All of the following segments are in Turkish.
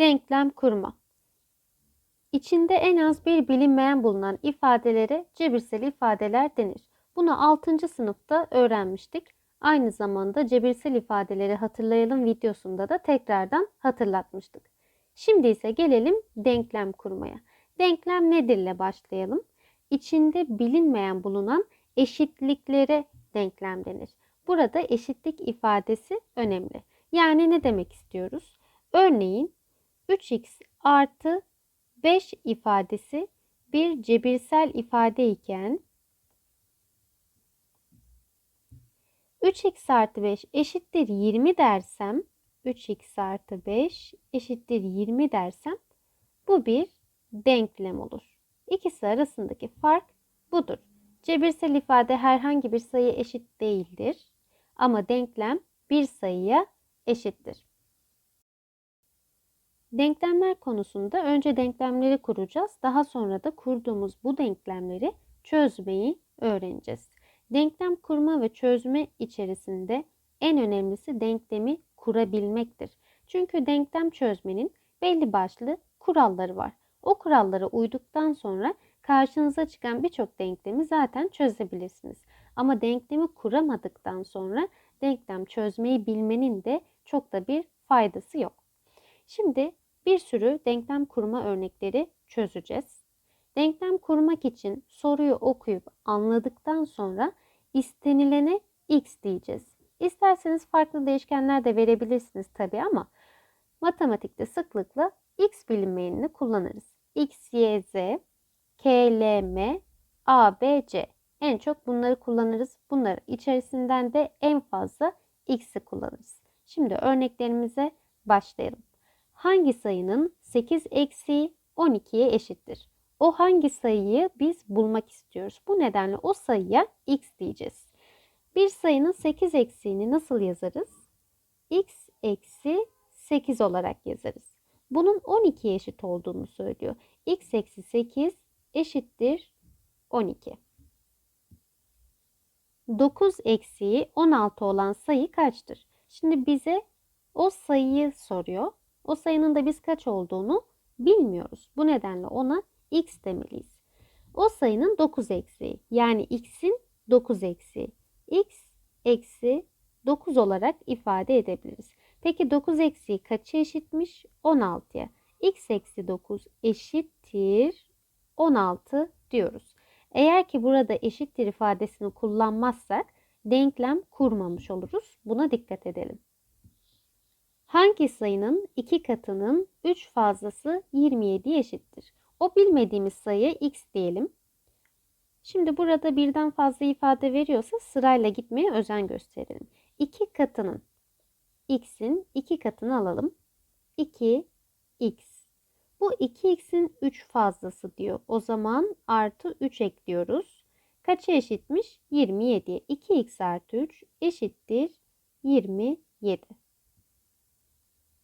Denklem kurma. İçinde en az bir bilinmeyen bulunan ifadelere cebirsel ifadeler denir. Bunu 6. sınıfta öğrenmiştik. Aynı zamanda cebirsel ifadeleri hatırlayalım videosunda da tekrardan hatırlatmıştık. Şimdi ise gelelim denklem kurmaya. Denklem nedirle başlayalım. İçinde bilinmeyen bulunan eşitliklere denklem denir. Burada eşitlik ifadesi önemli. Yani ne demek istiyoruz? Örneğin 3x artı 5 ifadesi bir cebirsel ifade iken 3x artı 5 eşittir 20 dersem 3x artı 5 eşittir 20 dersem bu bir denklem olur. İkisi arasındaki fark budur. Cebirsel ifade herhangi bir sayı eşit değildir. Ama denklem bir sayıya eşittir. Denklemler konusunda önce denklemleri kuracağız. Daha sonra da kurduğumuz bu denklemleri çözmeyi öğreneceğiz. Denklem kurma ve çözme içerisinde en önemlisi denklemi kurabilmektir. Çünkü denklem çözmenin belli başlı kuralları var. O kurallara uyduktan sonra karşınıza çıkan birçok denklemi zaten çözebilirsiniz. Ama denklemi kuramadıktan sonra denklem çözmeyi bilmenin de çok da bir faydası yok. Şimdi bir sürü denklem kurma örnekleri çözeceğiz. Denklem kurmak için soruyu okuyup anladıktan sonra istenilene x diyeceğiz. İsterseniz farklı değişkenler de verebilirsiniz tabi ama matematikte sıklıkla x bilinmeyenini kullanırız. x, y, z, k, l, m, a, b, c. En çok bunları kullanırız. Bunları içerisinden de en fazla x'i kullanırız. Şimdi örneklerimize başlayalım. Hangi sayının 8 eksiği 12'ye eşittir? O hangi sayıyı biz bulmak istiyoruz? Bu nedenle o sayıya x diyeceğiz. Bir sayının 8 eksiğini nasıl yazarız? x eksi 8 olarak yazarız. Bunun 12'ye eşit olduğunu söylüyor. x eksi 8 eşittir 12. 9 eksiği 16 olan sayı kaçtır? Şimdi bize o sayıyı soruyor. O sayının da biz kaç olduğunu bilmiyoruz. Bu nedenle ona x demeliyiz. O sayının 9 eksiği yani x'in 9 eksiği. x eksi 9 olarak ifade edebiliriz. Peki 9 eksiği kaça eşitmiş? 16'ya. x eksi 9 eşittir 16 diyoruz. Eğer ki burada eşittir ifadesini kullanmazsak denklem kurmamış oluruz. Buna dikkat edelim. Hangi sayının 2 katının 3 fazlası 27 eşittir? O bilmediğimiz sayı x diyelim. Şimdi burada birden fazla ifade veriyorsa sırayla gitmeye özen gösterelim. 2 katının x'in 2 katını alalım. 2x. Bu 2x'in 3 fazlası diyor. O zaman artı 3 ekliyoruz. Kaça eşitmiş? 27'ye. 2x artı 3 eşittir 27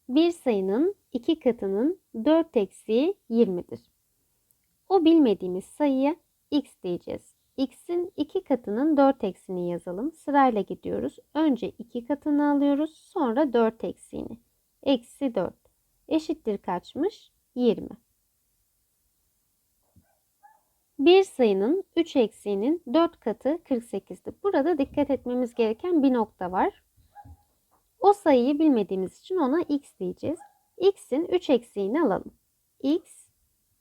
bir sayının iki katının 4 eksiği 20'dir. O bilmediğimiz sayıya x diyeceğiz. x'in iki katının 4 eksiğini yazalım. Sırayla gidiyoruz. Önce iki katını alıyoruz. Sonra 4 eksiğini. Eksi 4. Eşittir kaçmış? 20. Bir sayının 3 eksiğinin 4 katı 48'dir. Burada dikkat etmemiz gereken bir nokta var. O sayıyı bilmediğimiz için ona x diyeceğiz. x'in 3 eksiğini alalım. x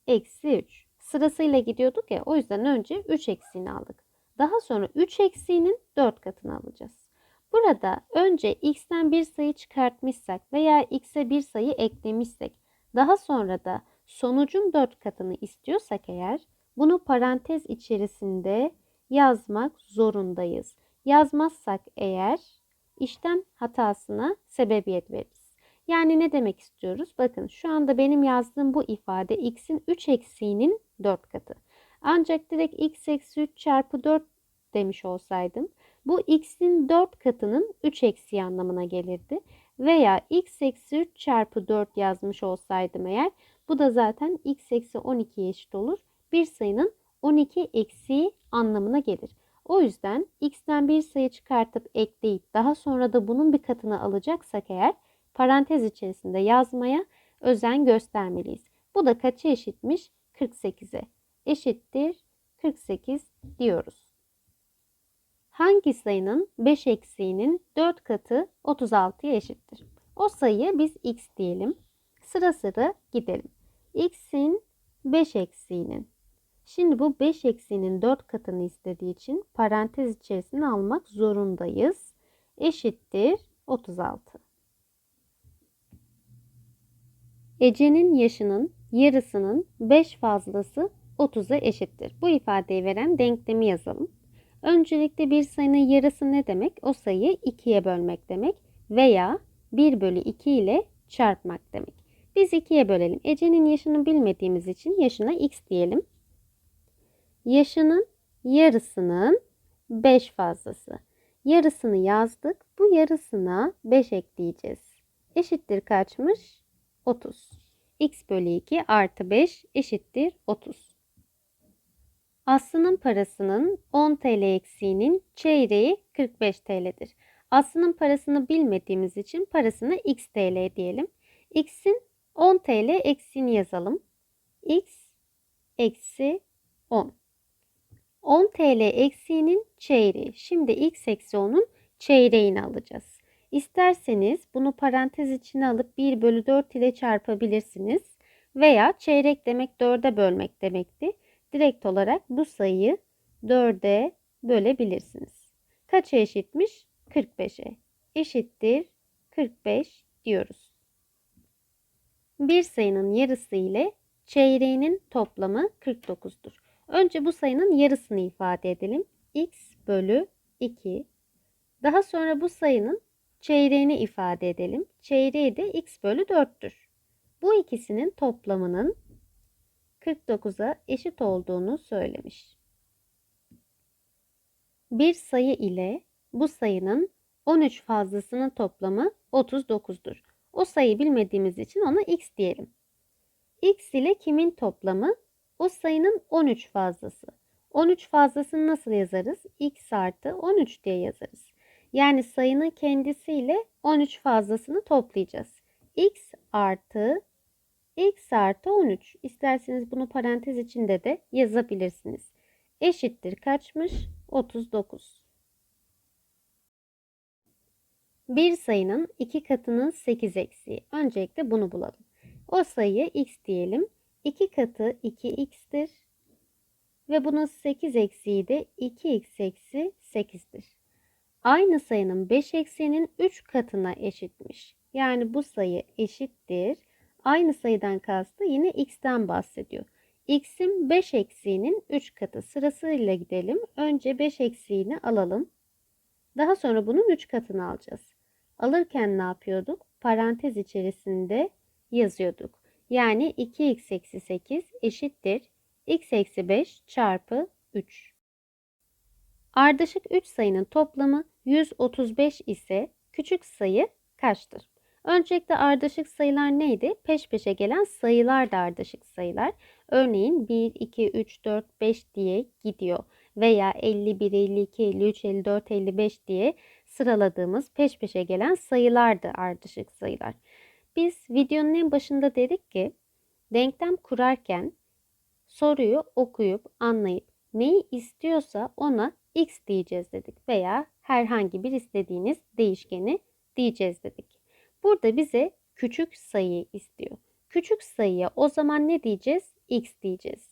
eksi 3. Sırasıyla gidiyorduk ya o yüzden önce 3 eksiğini aldık. Daha sonra 3 eksiğinin 4 katını alacağız. Burada önce x'ten bir sayı çıkartmışsak veya x'e bir sayı eklemişsek daha sonra da sonucun 4 katını istiyorsak eğer bunu parantez içerisinde yazmak zorundayız. Yazmazsak eğer işlem hatasına sebebiyet veririz. Yani ne demek istiyoruz? Bakın şu anda benim yazdığım bu ifade x'in 3 eksiğinin 4 katı. Ancak direkt x eksi 3 çarpı 4 demiş olsaydım bu x'in 4 katının 3 eksiği anlamına gelirdi. Veya x eksi 3 çarpı 4 yazmış olsaydım eğer bu da zaten x eksi 12'ye eşit olur. Bir sayının 12 eksiği anlamına gelir. O yüzden x'ten bir sayı çıkartıp ekleyip daha sonra da bunun bir katını alacaksak eğer parantez içerisinde yazmaya özen göstermeliyiz. Bu da kaça eşitmiş? 48'e. Eşittir 48 diyoruz. Hangi sayının 5 eksiğinin 4 katı 36'ya eşittir? O sayıya biz x diyelim. Sıra sıra gidelim. x'in 5 eksiğinin. Şimdi bu 5 eksiğinin 4 katını istediği için parantez içerisine almak zorundayız. Eşittir 36. Ece'nin yaşının yarısının 5 fazlası 30'a eşittir. Bu ifadeyi veren denklemi yazalım. Öncelikle bir sayının yarısı ne demek? O sayıyı 2'ye bölmek demek veya 1 bölü 2 ile çarpmak demek. Biz 2'ye bölelim. Ece'nin yaşını bilmediğimiz için yaşına x diyelim. Yaşının yarısının 5 fazlası. Yarısını yazdık. Bu yarısına 5 ekleyeceğiz. Eşittir kaçmış? 30. x bölü 2 artı 5 eşittir 30. Aslı'nın parasının 10 TL eksiğinin çeyreği 45 TL'dir. Aslı'nın parasını bilmediğimiz için parasını x TL diyelim. x'in 10 TL eksiğini yazalım. x eksi 10. 10 TL eksiğinin çeyreği. Şimdi x eksi 10'un çeyreğini alacağız. İsterseniz bunu parantez içine alıp 1 bölü 4 ile çarpabilirsiniz. Veya çeyrek demek 4'e bölmek demekti. Direkt olarak bu sayıyı 4'e bölebilirsiniz. Kaça eşitmiş? 45'e. Eşittir 45 diyoruz. Bir sayının yarısı ile çeyreğinin toplamı 49'dur. Önce bu sayının yarısını ifade edelim. x bölü 2. Daha sonra bu sayının çeyreğini ifade edelim. Çeyreği de x bölü 4'tür. Bu ikisinin toplamının 49'a eşit olduğunu söylemiş. Bir sayı ile bu sayının 13 fazlasının toplamı 39'dur. O sayı bilmediğimiz için ona x diyelim. x ile kimin toplamı? O sayının 13 fazlası. 13 fazlasını nasıl yazarız? x artı 13 diye yazarız. Yani sayının kendisiyle 13 fazlasını toplayacağız. x artı x artı 13. İsterseniz bunu parantez içinde de yazabilirsiniz. Eşittir kaçmış? 39. Bir sayının iki katının 8 eksiği. Öncelikle bunu bulalım. O sayıya x diyelim. 2 katı 2x'tir. Ve bunun 8 eksiği de 2x eksi 8'dir. Aynı sayının 5 eksiğinin 3 katına eşitmiş. Yani bu sayı eşittir. Aynı sayıdan kastı yine x'ten bahsediyor. x'in 5 eksiğinin 3 katı sırasıyla gidelim. Önce 5 eksiğini alalım. Daha sonra bunun 3 katını alacağız. Alırken ne yapıyorduk? Parantez içerisinde yazıyorduk. Yani 2x eksi 8 eşittir x eksi 5 çarpı 3. Ardışık 3 sayının toplamı 135 ise küçük sayı kaçtır? Öncelikle ardışık sayılar neydi? Peş peşe gelen sayılar da ardışık sayılar. Örneğin 1, 2, 3, 4, 5 diye gidiyor. Veya 51, 52, 53, 54, 55 diye sıraladığımız peş peşe gelen sayılar da ardışık sayılar. Biz videonun en başında dedik ki denklem kurarken soruyu okuyup anlayıp neyi istiyorsa ona x diyeceğiz dedik veya herhangi bir istediğiniz değişkeni diyeceğiz dedik. Burada bize küçük sayı istiyor. Küçük sayıya o zaman ne diyeceğiz? x diyeceğiz.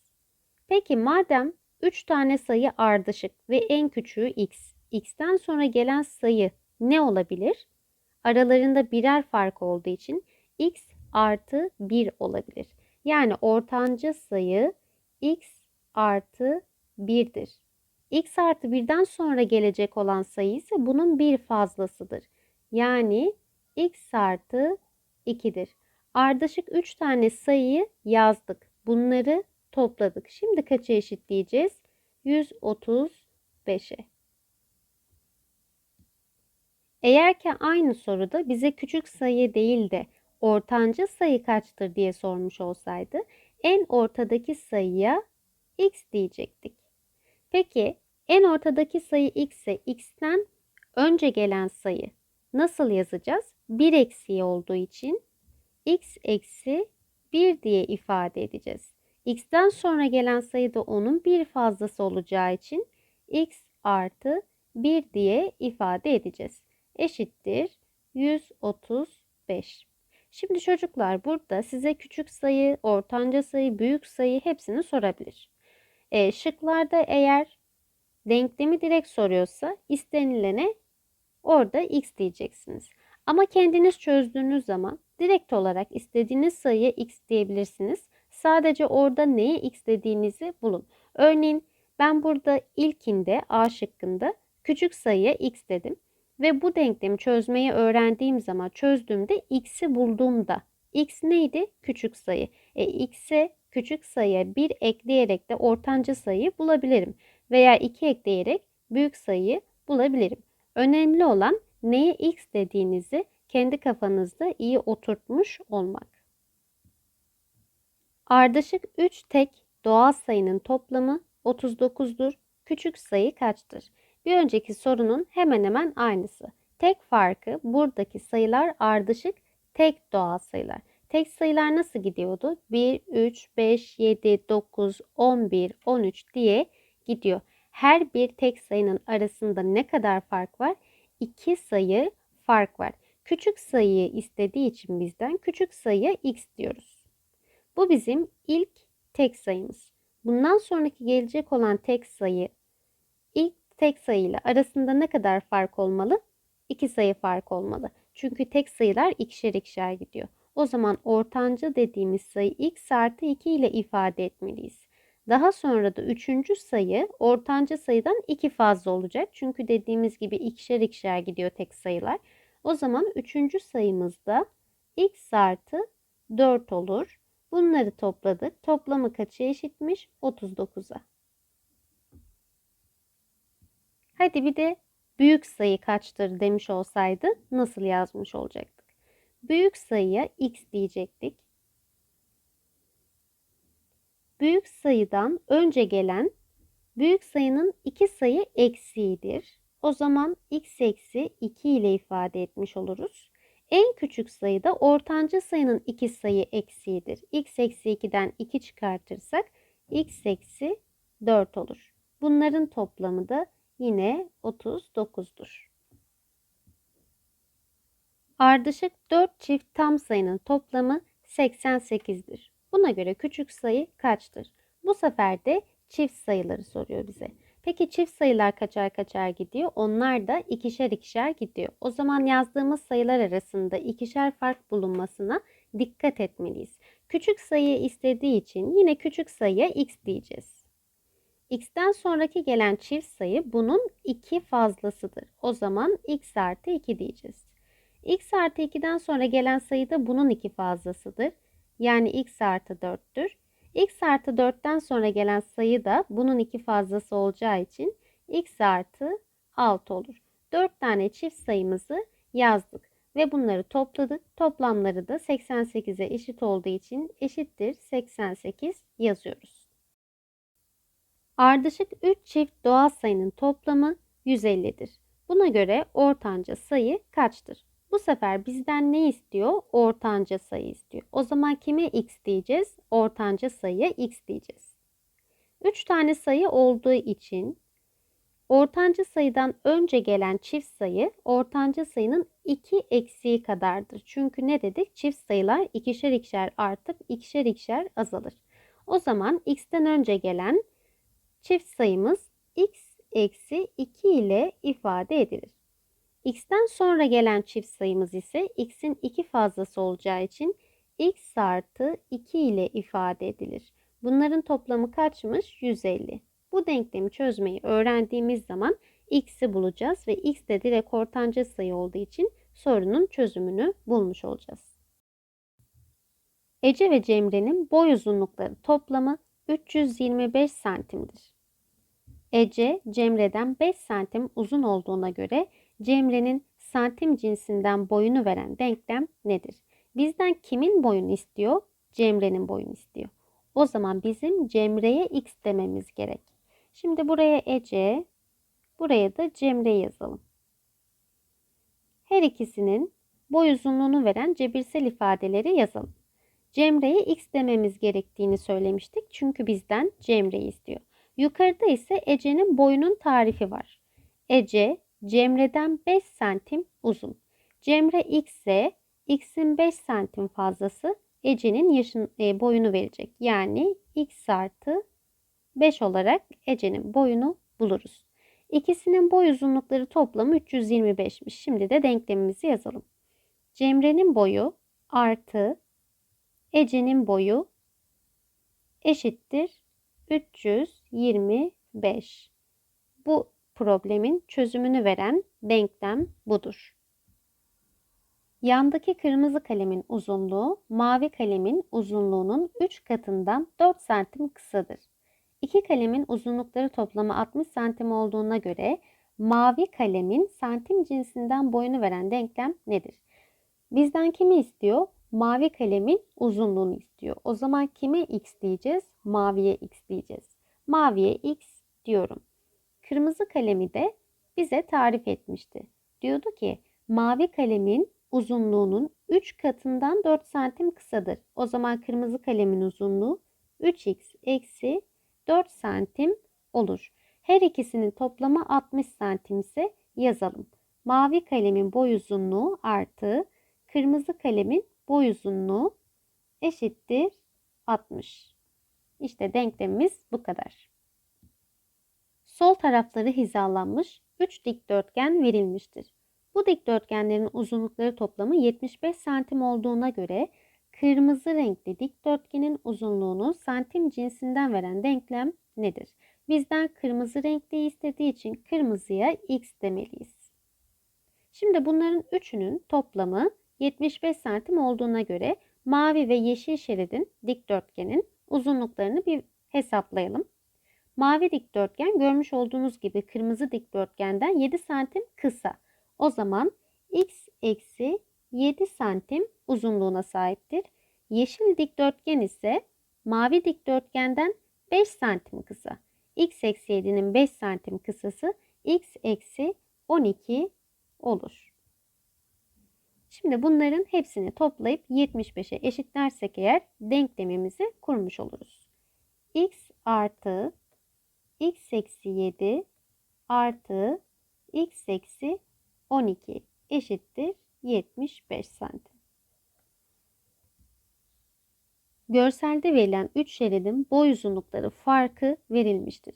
Peki madem 3 tane sayı ardışık ve en küçüğü x. x'ten sonra gelen sayı ne olabilir? Aralarında birer fark olduğu için x artı 1 olabilir. Yani ortanca sayı x artı 1'dir. x artı 1'den sonra gelecek olan sayı ise bunun bir fazlasıdır. Yani x artı 2'dir. Ardışık 3 tane sayıyı yazdık. Bunları topladık. Şimdi kaça eşitleyeceğiz? 135'e. Eğer ki aynı soruda bize küçük sayı değil de ortanca sayı kaçtır diye sormuş olsaydı en ortadaki sayıya x diyecektik. Peki en ortadaki sayı x ise x'ten önce gelen sayı nasıl yazacağız? 1 eksiği olduğu için x eksi 1 diye ifade edeceğiz. x'ten sonra gelen sayı da onun bir fazlası olacağı için x artı 1 diye ifade edeceğiz. Eşittir 135. Şimdi çocuklar burada size küçük sayı, ortanca sayı, büyük sayı hepsini sorabilir. E, şıklarda eğer denklemi direkt soruyorsa istenilene orada x diyeceksiniz. Ama kendiniz çözdüğünüz zaman direkt olarak istediğiniz sayıya x diyebilirsiniz. Sadece orada neye x dediğinizi bulun. Örneğin ben burada ilkinde A şıkkında küçük sayıya x dedim. Ve bu denklemi çözmeyi öğrendiğim zaman çözdüğümde x'i bulduğumda x neydi? Küçük sayı. E, x'e küçük sayıya 1 ekleyerek de ortanca sayıyı bulabilirim. Veya 2 ekleyerek büyük sayıyı bulabilirim. Önemli olan neye x dediğinizi kendi kafanızda iyi oturtmuş olmak. Ardışık 3 tek doğal sayının toplamı 39'dur. Küçük sayı kaçtır? Bir önceki sorunun hemen hemen aynısı. Tek farkı buradaki sayılar ardışık tek doğal sayılar. Tek sayılar nasıl gidiyordu? 1, 3, 5, 7, 9, 11, 13 diye gidiyor. Her bir tek sayının arasında ne kadar fark var? 2 sayı fark var. Küçük sayıyı istediği için bizden küçük sayıya x diyoruz. Bu bizim ilk tek sayımız. Bundan sonraki gelecek olan tek sayı ilk tek sayı ile arasında ne kadar fark olmalı? 2 sayı fark olmalı. Çünkü tek sayılar ikişer ikişer gidiyor. O zaman ortanca dediğimiz sayı x artı 2 ile ifade etmeliyiz. Daha sonra da üçüncü sayı ortanca sayıdan 2 fazla olacak. Çünkü dediğimiz gibi ikişer ikişer gidiyor tek sayılar. O zaman üçüncü sayımızda x artı 4 olur. Bunları topladık. Toplamı kaça eşitmiş? 39'a. Hadi bir de büyük sayı kaçtır demiş olsaydı nasıl yazmış olacaktık? Büyük sayıya x diyecektik. Büyük sayıdan önce gelen büyük sayının iki sayı eksiğidir. O zaman x eksi 2 ile ifade etmiş oluruz. En küçük sayı da ortanca sayının iki sayı eksiğidir. x eksi 2'den 2 çıkartırsak x eksi 4 olur. Bunların toplamı da yine 39'dur. Ardışık 4 çift tam sayının toplamı 88'dir. Buna göre küçük sayı kaçtır? Bu sefer de çift sayıları soruyor bize. Peki çift sayılar kaçar kaçar gidiyor? Onlar da ikişer ikişer gidiyor. O zaman yazdığımız sayılar arasında ikişer fark bulunmasına dikkat etmeliyiz. Küçük sayı istediği için yine küçük sayıya x diyeceğiz. X'ten sonraki gelen çift sayı bunun iki fazlasıdır. O zaman x artı 2 diyeceğiz. x artı 2'den sonra gelen sayı da bunun iki fazlasıdır. Yani x artı 4'tür. x artı 4'ten sonra gelen sayı da bunun iki fazlası olacağı için x artı 6 olur. 4 tane çift sayımızı yazdık ve bunları topladık. Toplamları da 88'e eşit olduğu için eşittir 88 yazıyoruz. Ardışık 3 çift doğal sayının toplamı 150'dir. Buna göre ortanca sayı kaçtır? Bu sefer bizden ne istiyor? Ortanca sayı istiyor. O zaman kime x diyeceğiz? Ortanca sayıya x diyeceğiz. 3 tane sayı olduğu için ortanca sayıdan önce gelen çift sayı ortanca sayının 2 eksiği kadardır. Çünkü ne dedik? Çift sayılar ikişer ikişer artıp ikişer ikişer azalır. O zaman x'ten önce gelen çift sayımız x eksi 2 ile ifade edilir. X'ten sonra gelen çift sayımız ise x'in 2 fazlası olacağı için x artı 2 ile ifade edilir. Bunların toplamı kaçmış? 150. Bu denklemi çözmeyi öğrendiğimiz zaman x'i bulacağız ve x de direkt ortanca sayı olduğu için sorunun çözümünü bulmuş olacağız. Ece ve Cemre'nin boy uzunlukları toplamı 325 santimdir. Ece, Cemre'den 5 santim uzun olduğuna göre Cemre'nin santim cinsinden boyunu veren denklem nedir? Bizden kimin boyunu istiyor? Cemre'nin boyunu istiyor. O zaman bizim Cemre'ye x dememiz gerek. Şimdi buraya Ece, buraya da Cemre yazalım. Her ikisinin boy uzunluğunu veren cebirsel ifadeleri yazalım. Cemre'ye x dememiz gerektiğini söylemiştik. Çünkü bizden Cemre'yi istiyor. Yukarıda ise Ece'nin boyunun tarifi var. Ece Cemre'den 5 santim uzun. Cemre x ise x'in 5 santim fazlası Ece'nin yaşın, e, boyunu verecek. Yani x artı 5 olarak Ece'nin boyunu buluruz. İkisinin boy uzunlukları toplamı 325'miş. Şimdi de denklemimizi yazalım. Cemre'nin boyu artı Ece'nin boyu eşittir 325. Bu problemin çözümünü veren denklem budur. Yandaki kırmızı kalemin uzunluğu mavi kalemin uzunluğunun 3 katından 4 santim kısadır. İki kalemin uzunlukları toplamı 60 santim olduğuna göre mavi kalemin santim cinsinden boyunu veren denklem nedir? Bizden kimi istiyor? Mavi kalemin uzunluğunu istiyor. O zaman kime x diyeceğiz? Maviye x diyeceğiz. Maviye x diyorum. Kırmızı kalemi de bize tarif etmişti. Diyordu ki mavi kalemin uzunluğunun 3 katından 4 santim kısadır. O zaman kırmızı kalemin uzunluğu 3x eksi 4 santim olur. Her ikisinin toplamı 60 santim ise yazalım. Mavi kalemin boy uzunluğu artı kırmızı kalemin boy uzunluğu eşittir 60. İşte denklemimiz bu kadar. Sol tarafları hizalanmış 3 dikdörtgen verilmiştir. Bu dikdörtgenlerin uzunlukları toplamı 75 santim olduğuna göre kırmızı renkli dikdörtgenin uzunluğunu santim cinsinden veren denklem nedir? Bizden kırmızı renkli istediği için kırmızıya x demeliyiz. Şimdi bunların üçünün toplamı 75 santim olduğuna göre mavi ve yeşil şeridin dikdörtgenin uzunluklarını bir hesaplayalım. Mavi dikdörtgen görmüş olduğunuz gibi kırmızı dikdörtgenden 7 santim kısa. O zaman x eksi 7 santim uzunluğuna sahiptir. Yeşil dikdörtgen ise mavi dikdörtgenden 5 santim kısa. x eksi 7'nin 5 santim kısası x eksi 12 olur. Şimdi bunların hepsini toplayıp 75'e eşitlersek eğer denklemimizi kurmuş oluruz. x artı x eksi 7 artı x eksi 12 eşittir 75 santim. Görselde verilen 3 şeridin boy uzunlukları farkı verilmiştir.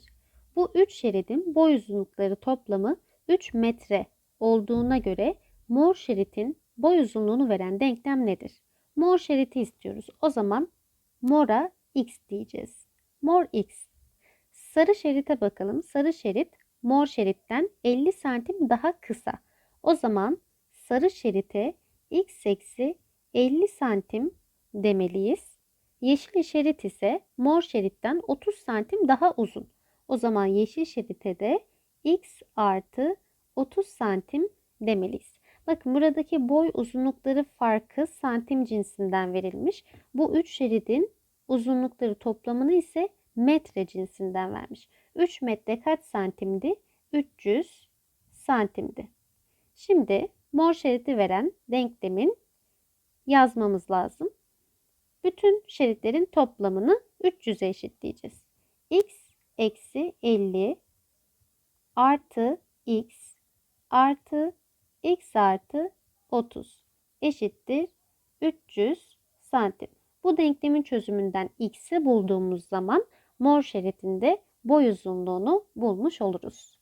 Bu 3 şeridin boy uzunlukları toplamı 3 metre olduğuna göre mor şeridin boy uzunluğunu veren denklem nedir? Mor şeridi istiyoruz. O zaman mora x diyeceğiz. Mor x. Sarı şerite bakalım. Sarı şerit mor şeritten 50 santim daha kısa. O zaman sarı şerite x eksi 50 santim demeliyiz. Yeşil şerit ise mor şeritten 30 santim daha uzun. O zaman yeşil şerite de x artı 30 santim demeliyiz. Bakın buradaki boy uzunlukları farkı santim cinsinden verilmiş. Bu üç şeridin uzunlukları toplamını ise metre cinsinden vermiş. 3 metre kaç santimdi? 300 santimdi. Şimdi mor şeridi veren denklemin yazmamız lazım. Bütün şeritlerin toplamını 300'e eşitleyeceğiz. x eksi 50 artı x artı x artı 30 eşittir 300 santim. Bu denklemin çözümünden x'i bulduğumuz zaman mor şeridinde boy uzunluğunu bulmuş oluruz.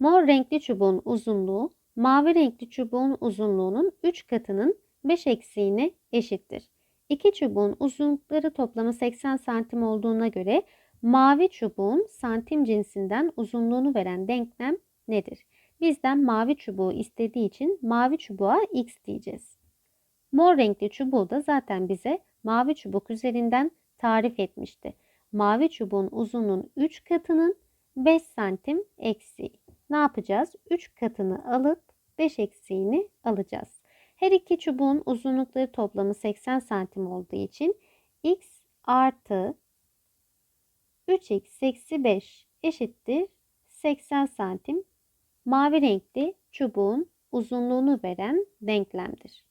Mor renkli çubuğun uzunluğu mavi renkli çubuğun uzunluğunun 3 katının 5 eksiğine eşittir. İki çubuğun uzunlukları toplamı 80 santim olduğuna göre mavi çubuğun santim cinsinden uzunluğunu veren denklem nedir? Bizden mavi çubuğu istediği için mavi çubuğa x diyeceğiz. Mor renkli çubuğu da zaten bize mavi çubuk üzerinden tarif etmişti. Mavi çubuğun uzunluğunun 3 katının 5 santim eksiği. Ne yapacağız? 3 katını alıp 5 eksiğini alacağız. Her iki çubuğun uzunlukları toplamı 80 santim olduğu için x artı 3x eksi 5 eşittir 80 santim. Mavi renkli çubuğun uzunluğunu veren denklemdir.